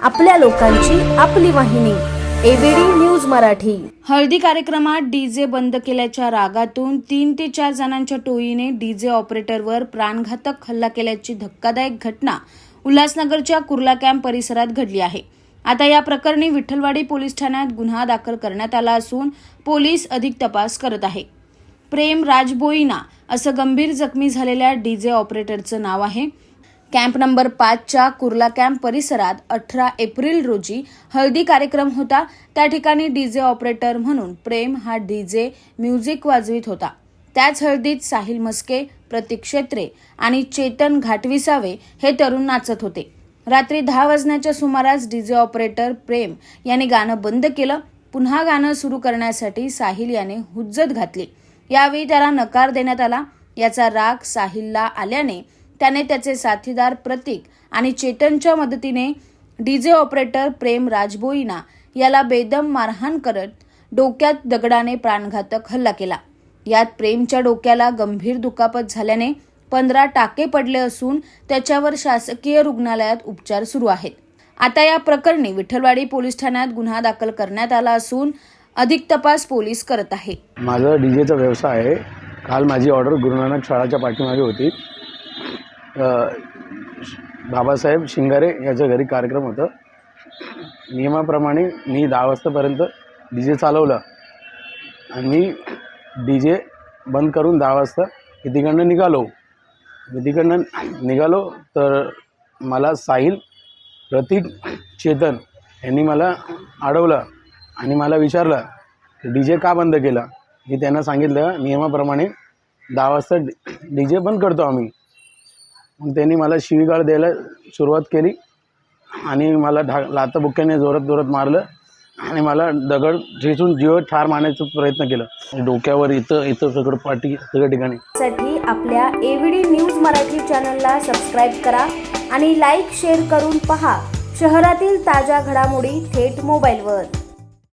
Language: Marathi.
आपल्या लोकांची आपली वाहिनी एबीडी न्यूज मराठी. हळदी कार्यक्रमात डीजे बंद केल्याच्या रागातून तीन ते चार जणांच्या टोळीने डीजे ऑपरेटरवर प्राणघातक हल्ला केल्याची धक्कादायक घटना उल्हासनगरच्या कुर्ला कॅम्प परिसरात घडली आहे. आता या प्रकरणी विठ्ठलवाडी पोलीस ठाण्यात गुन्हा दाखल करण्यात आला असून पोलीस अधिक तपास करत आहे. प्रेम राजबोईना असं गंभीर जखमी झालेल्या डीजे ऑपरेटरचं नाव आहे. कॅम्प नंबर पाचच्या कुर्ला कॅम्प परिसरात अठरा एप्रिल रोजी हळदी कार्यक्रम होता. त्या ठिकाणी डीजे ऑपरेटर म्हणून प्रेम हा डीजे म्युझिक वाजवित होता. त्याच हळदीत साहिल मस्के प्रतीक क्षेत्रे आणि चेतन घाटविसावे हे तरुण नाचत होते. रात्री दहा वाजण्याच्या सुमारास डीजे ऑपरेटर प्रेम याने गाणं बंद केलं. पुन्हा गाणं सुरू करण्यासाठी साहिल याने हुज्जत घातली. यावेळी त्याला नकार देण्यात आला. याचा राग साहिलला आल्याने त्याने त्याचे साथीदार प्रतीक आणि चेतनच्या मदतीने डीजे ऑपरेटर प्रेम राजबोईना याला बेदम मारहाण करत डोक्यात दगडाने प्राणघातक हल्ला केला. यात प्रेमच्या डोक्याला गंभीर दुखापत झाल्याने पंधरा टाके पडले असून त्याच्यावर शासकीय रुग्णालयात उपचार सुरू आहेत. आता या प्रकरणी विठ्ठलवाडी पोलीस ठाण्यात गुन्हा दाखल करण्यात आला असून अधिक तपास पोलीस करत आहे. माझा डीजेचा व्यवसाय आहे. काल माझी ऑर्डर गुरुनानक शाळाच्या पाठीमागे होती. बाबासाहेब शिंगारे याच्या घरी कार्यक्रम होतं. नियमाप्रमाणे मी दहा वाजतापर्यंत डी जे चालवलं. आणि डी जे बंद करून दहा वाजता मी तिकडनं निघालो. मी तिकडनं निघालो तर मला साहिल प्रतीक चेतन यांनी मला अडवलं आणि मला विचारलं डी जे का बंद केला? मी त्यांना सांगितलं नियमाप्रमाणे दहा वाजता डी जे बंद करतो आम्ही. मग त्यांनी मला शिवीगाळ द्यायला सुरुवात केली आणि मला ढा लातबुक्याने जोरात जोरात मारलं आणि मला दगड ठेचून जीव ठार मारण्याचा प्रयत्न केला. डोक्यावर इथं इथं सगळं पाठी सगळ्या ठिकाणी. साठी आपल्या एव्हीडी न्यूज मराठी चॅनलला सबस्क्राईब करा आणि लाईक शेअर करून पहा. शहरातील ताज्या घडामोडी थेट मोबाईलवर